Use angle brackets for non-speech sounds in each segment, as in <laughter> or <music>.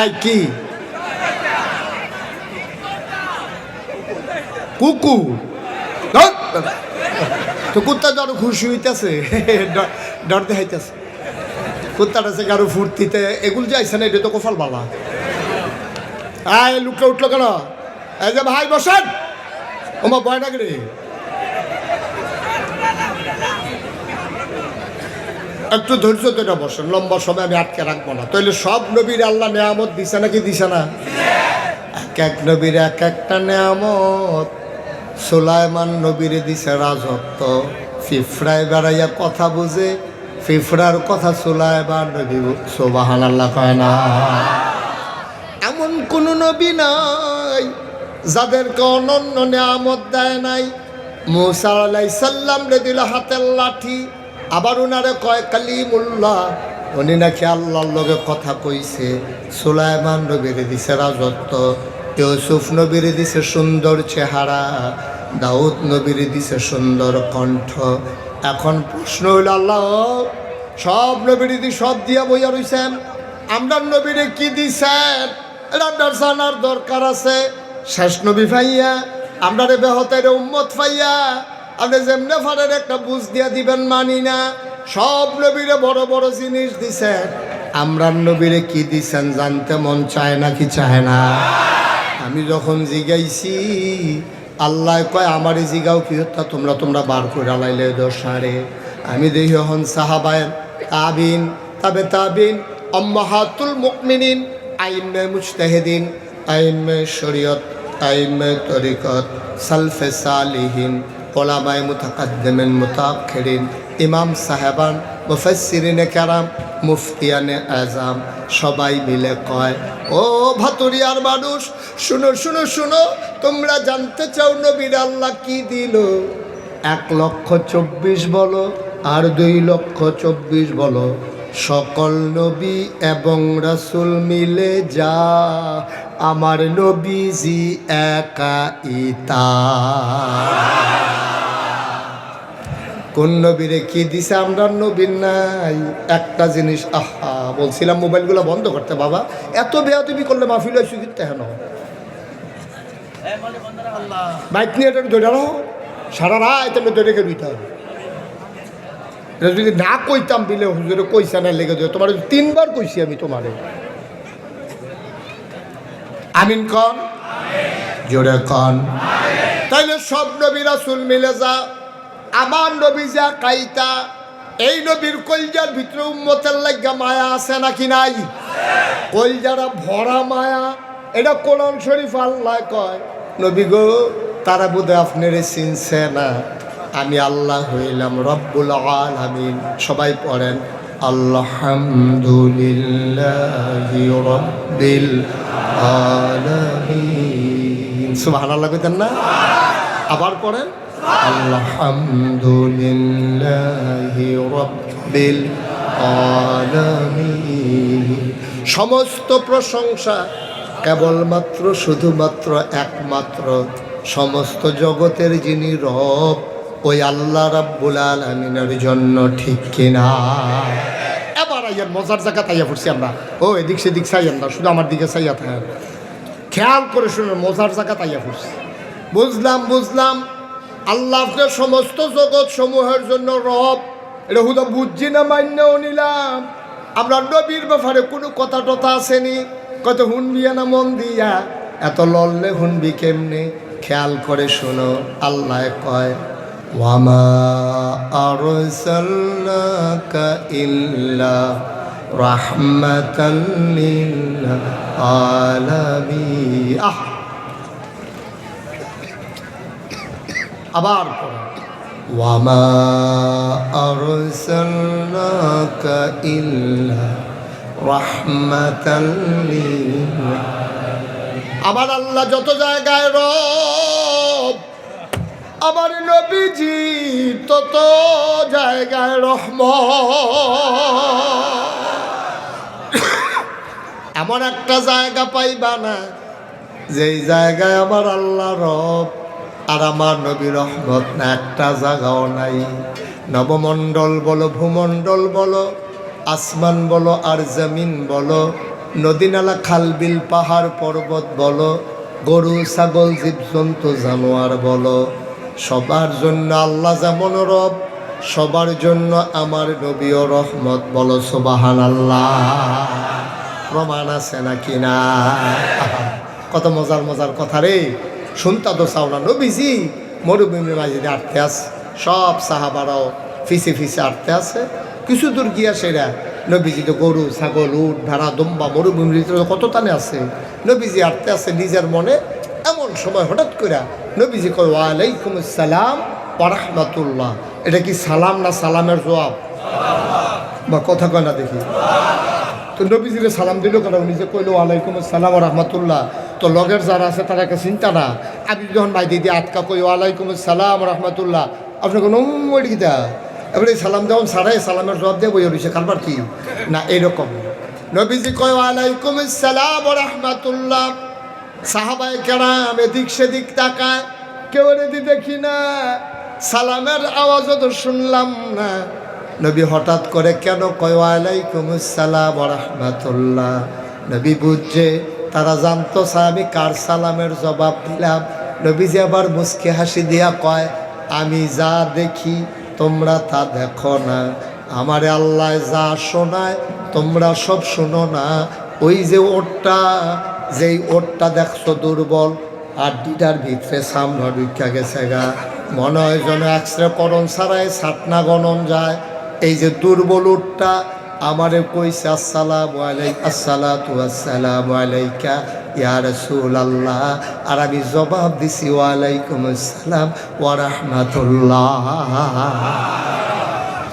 এই কি কুকু। তো কুত্তা জ্বর খুশি হইতেছে। <laughs> ডর দেখাইতেছে কুত্তাটা সে কারও ফুর্তিতে, এগুলো যাইছে না, এটা তো কোফাল বালা। আয়, লুকে উঠল কেন? এই যে ভাই, বসেন। ওমা বয় না রে। একটু ধৈর্য ধরে বসেন, লম্বা সময় আমি আটকে রাখব না। তাহলে সব নবীর আল্লাহ নেয়ামত দিছে নাকি দিছে না? এক এক নবীর এক একটা নেয়ামত, সুলাইমান নবীরে দিছে রাজত্ব। ফিফড়ায় বেড়াইয়া কথা বুঝে ফিফড়ার কথা সুলাইমান নবী সোবাহান আল্লাহ কয় না। এমন কোন নবী নাই, যাদেরকে অনন্য নেয়ামত দেয় নাই। মুসা আলাই সাল্লাম রে দিল হাতের লাঠি আবার ওনারে কয়, কালিমুল্লাহ। উনি নাকি আল্লাহর লগে কথা কইছে। সুলাইমান নবীরে দিছে রাজত্ব, ইউসুফ নবীরে দিছে সুন্দর চেহারা, দাউদ নবীরে দিছে সুন্দর কণ্ঠ। এখন প্রশ্ন হইল, আল্লাহ, সব নবীরে দি সব দিয়া বইয়া রইছেন। আমরা নবীরে কি দিছেন? এটা আপনার জানার দরকার আছে। শেষ নবী ভাইয়া আমরা রে বেহতের উম্মত ভাইয়া আপনি যেমনে ফারের একটা বুঝ দিয়া দিবেন, মানি না। সব নবীরে বড় বড় জিনিস দিছেন। আমরা নবীরে কি দিছেন জানতে মন চায় না, কি চায় না? আমি যখন জিগাইছি, আল্লাহ কয়, আমারে জিগাও কি হত্যা? তোমরা তোমরা বার করে আলাইলে দশারে। আমি দেখি হন সাহাবায়ের তাবিন, তাবে তাবিন অম্মাহাতুল মুকমিনিন আইনমে মুজতাহিদিন আইনমে শরীয়ত আইনমে তরিকত, সালফে সালিহিন। ওলামায় মুতাকাদ্দেমেন মুতাক্ষরিন ইমাম সাহেবান, মুফাসসিরিনে কেরাম, মুফতিয়ানে আজাম সবাই মিলে কয়, ও ভাতুরিয়ার মানুষ, শুনো শুনো শুনো, তোমরা জানতে চাও নবীর আল্লাহ কি দিল? এক লক্ষ চব্বিশ বলো, আর দুই লক্ষ চব্বিশ বলো, সকল নবী এবং রাসুল মিলে যা আমার নবীজি একা ইতা। কোন নবীরে কি দিছে আমরা নবীর নাই? একটা জিনিস, আহা, বলছিলাম মোবাইলগুলো বন্ধ করতে, বাবা। এত বেয়াদবি করলে মাহফিল হয় সুগিতে হেন বাইক নিয়ে এটা দৌড়া রহ সারা রাত আমি দৌড়ে গে দিতে হবে। যদি না কইতাম, বিলে হুজুরে কইসা না লেগে তোমার তিনবার কইছি আমি তোমারে। আমিন কন? জোরে কন। তাইলে সব নবী রাসুল মিলে যা। আমার নবী যা কাইতা, এই নবীর কলজার ভিতরে উম্মতের লাগা মায়া আছে নাকি নাই? কলজারা ভরা মায়া, এটা কোরআন শরীফ আল্লাহ কয়। নবী গো, তারা বোধহয় আপনারে চিনছে না। আমি আল্লাহ হইলাম রব্বুল আলামিন। সবাই পড়েন। আলহামদুলিল্লাহি রব্বিল আলামিন। সুবহানাল্লাহ কইতেন না? আবার পড়েন। আলহামদুলিল্লাহি রব্বিল আলামিন। সমস্ত প্রশংসা কেবলমাত্র, শুধুমাত্র একমাত্র সমস্ত জগতের যিনি রব ওই আল্লাহ রাব্বুল আলামিনের জন্য ঠিক কিনা? এবার আইয়ার মজার জায়গা তাইয়া পড়ছি আমরা। ও, এদিক সেদিক চাইয়ান না শুধু আমার দিকে চাইয়া থাকেন খেয়াল করে শুনে মজার জায়গা তাইয়া পড়ছি। বুঝলাম বুঝলাম। আল্লাহ সমস্ত জগৎ সমূহের জন্য রব। এটা হুদা বুঝছি না মান্যও নিলাম। আমরা নবীর ব্যাপারে কোনো কথা টথা আসেনি। কত হুনবিয়া না মন দিয়া? এত লড়লে হুনবি কেমনে? খেয়াল করে শোনো, আল্লাহ কয় আরসালনাকা ইল্লা রাহমাতাল লিল আলামিন আহ! আবার ওয়ামা আরসালনাকা ইল্লা রাহমাতাল লিল আমার আল্লাহ যত জায়গায় রব আমার নবীজি তত জায়গায় রহম এমন একটা জায়গা পাইবা না, যেই জায়গায় আমার আল্লাহ রব আর আমার নবী রহমত না, একটা জায়গাও নাই। নবমণ্ডল বলো, ভূমণ্ডল বলো, আসমান বলো আর জমিন বলো নদী নালা খাল, বিল, পাহাড়, পর্বত বলো, গরু, ছাগল জীবজন্তু জানোয়ার বলো। সবার জন্য আল্লাহ যেমন রব, সবার জন্য আমার নবীও রহমত, বলো সোবাহান আল্লাহ প্রমাণ আছে নাকি না? কত মজার মজার কথা রে। শুনতা তো চাও না, নবীজি মরুভূমির মাঝে দিয়ে আটতে আছে। সব সাহাবারাও ফিসে ফিসে আটতে আছে। কিছু দূর গিয়া সেরা, নবীজি তো গরু, ছাগল, উট, ভেড়া, দুম্বা, মরুভূমির কত টানে আছে। নবীজি আটতে আছে নিজের মনে, এমন সময় হঠাৎ করে নবীজি কয়, ওয়ালাইকুম আসসালাম ওরহমতুল্লাহ এটা কি সালাম না সালামের জবাব? বা কথা কয় না দেখি। তো নবীজিরে সালাম দিল কেন? নিজে কইলো, ওয়ালাইকুম আসসালাম রহমতুল্লাহ। তো লগের যারা আছে, তারা একটা চিন্তা না। আমি যখন ভাই দিদি আটকা কই, ওয়ালাইকুম আসসালাম রহমতুল্লাহ। আপনি কোনো গীতা এবারে সালাম যখন সারাই সালামের জবাব দিয়ে বই রয়েছে কারবার কি? না এরকম নবীজি কয়, ওয়ালাইকুম আসসালাম রহমতুল্লাহ। সাহাবাই কেরাম এদিক সেদিক তাকায়, কেউ রেদি দেখি না, সালামের আওয়াজও তো শুনলাম না। নবী হঠাৎ করে কেন কয়, ওয়ালাইকুম আসসালাম রহমতুল্লাহ নবী বুঝছে, তারা জানতো আমি কার সালামের জবাব দিলাম। নবীজি আবার মুসকে হাসি দিয়া কয়, আমি যা দেখি তোমরা তা দেখো না। আমারে আল্লাহ যা শোনায় তোমরা সব শোনো না। ওই যে ওটটা যেই ওটটা দেখছ দুর্বল, আর ডিটার ভিতরে সামনে ঢুকা গেছে গা। মনে হয় যেন এক্সরে করণ ছাড়াই ছাটনা গণন যায়। এই যে দুর্বল উটটা আমারে কইছে, আসসালামু আলাইক আসসালাতু আসসালামু আলাইকা ইয়া রাসূলুল্লাহ। আর আমি জবাব দিছি, ওয়ালাইকুম আসসালাম রাহমাতুল্লাহ।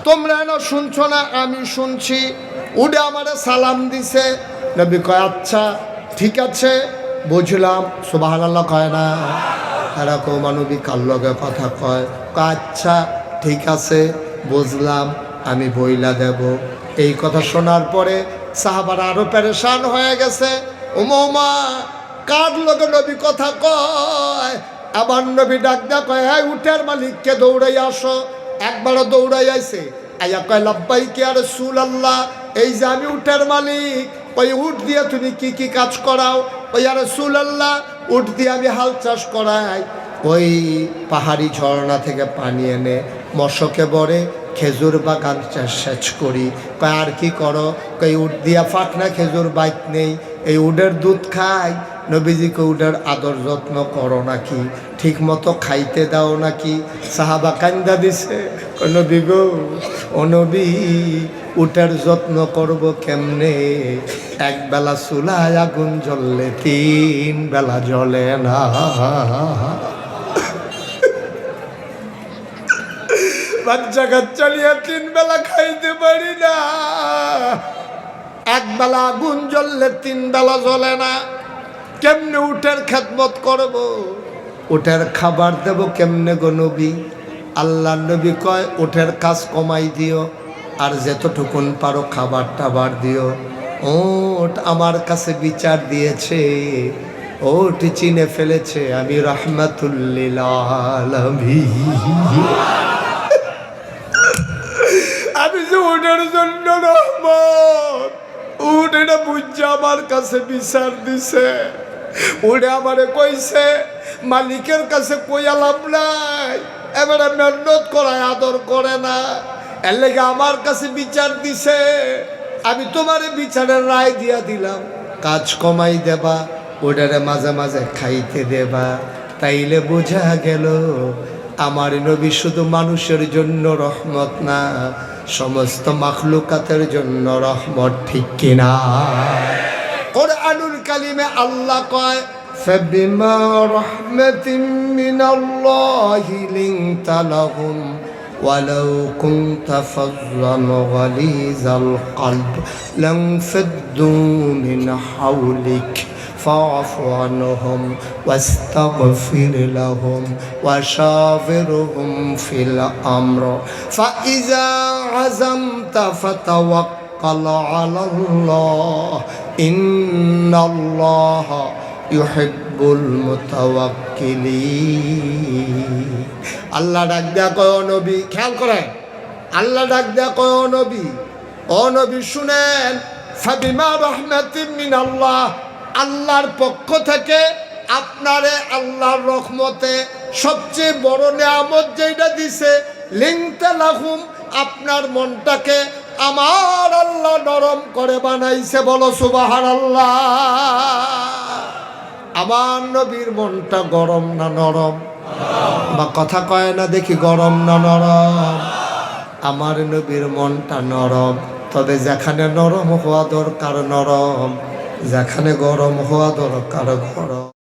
তোমরা না শুনছো না, আমি শুনছি। উডে আমারে সালাম দিছে। নবী কয় আচ্ছা ঠিক আছে, বুঝলাম সুবাহান কয় না, এরকম মানবী কার লগে কথা কয়। আচ্ছা ঠিক আছে, বুঝলাম, আমি বইলা দেব। এই কথা শোনার পরে সাহাবার আরও পেরেশান হয়ে গেছে। ওমা কার লগে নবী কথা কয়? আবার নবী ডাক দেয়া কয় হ্যাঁ উঠের মালিককে দৌড়াই আসো। একবারও দৌড়াই আইছে। আইয়া কয় লাব্বাই কে আর সুল আল্লাহ এই যে আমি উঠের মালিক ওই উঠ দিয়ে তুমি কি কি কাজ করাও? ওই আর সুল আল্লাহ উঠ দিয়ে আমি হাল চাষ করাই। ওই পাহাড়ি ঝর্ণা থেকে পানি এনে মশকে বরে খেজুর বাগান চাষ সেচ করি। কয়, আর কি করো? কই উঠ দিয়া ফাঁকনা খেজুর বাইক নেই। এই উডের দুধ খাই। নবীজিকে উডের আদর যত্ন করো নাকি? ঠিক মতো খাইতে দাও নাকি? সাহাবা কান্দা দিছে নবী গো, ও নবী উটের যত্ন করব কেমনে? এক বেলা চুলায় আগুন জ্বললে, তিন বেলা জ্বলে না। বাচ্চা কাচ্চা নিয়ে তিন বেলা খাইতে পারি না। এক বেলা আগুন জ্বললে, তিন বেলা জ্বলে না। কেমনে উঠের খেদমত করব? উঠের খাবার দেব কেমনে গো নবী? আল্লাহ নবী কয় উঠের কাজ কমাই দিও। আর যতটুকুন পারো খাবার টাবার দিও। ওট আমার কাছে বিচার দিয়েছে, ওট চিনে ফেলেছে, আমি রহমাতুল্লিল আমি যে উঠের জন্য রহমত উঠ এটা বুঝছে আমার কাছে বিচার দিছে। উঠে আমারে কইছে, মালিকের কাছে কইয়া লাভ নাই, এবারে মেহনত করায় আদর করে না। এর লেগে আমার কাছে বিচার দিছে আমি তোমার বিচারের রায় দিয়া দিলাম কাজ কমাই দেবা ওটারে মাঝে মাঝে খাইতে দেবা তাইলে বোঝা গেল আমার নবী শুধু মানুষের জন্য রহমত না সমস্ত মাখলুকাতের জন্য রহমত ঠিক কিনা কোরআনুল কালিমে আল্লাহ কয় فبما رحمة من الله لنت لهم ولو كنت فظا غليظ القلب لانفضوا من حولك فاعف عنهم واستغفر لهم وشاورهم في الأمر. فإذا عزمت فتوكل على الله إن الله يحب রব্বুল মুতাওয়াক্কিলি। আল্লাহ ডাক দেয়া কয় নবী, খেয়াল করেন। আল্লাহ ডাক দেয়া কয় নবী, ও নবী, শুনেন, ফাবিমা রহমাতিন মিন আল্লাহ আল্লাহর পক্ষ থেকে আপনারে আল্লাহর রহমতে সবচেয়ে বড় নেয়ামত যেটা দিছে লিংতালাহুম আপনার মনটাকে আমার আল্লাহ নরম করে বানাইছে, বলো সুবাহার আল্লাহ আমার নবীর মনটা গরম না নরম? বা কথা কয় না দেখি গরম না নরম? আমার নবীর মনটা নরম। তবে যেখানে নরম হওয়া দরকার নরম, যেখানে গরম হওয়া দরকার গরম।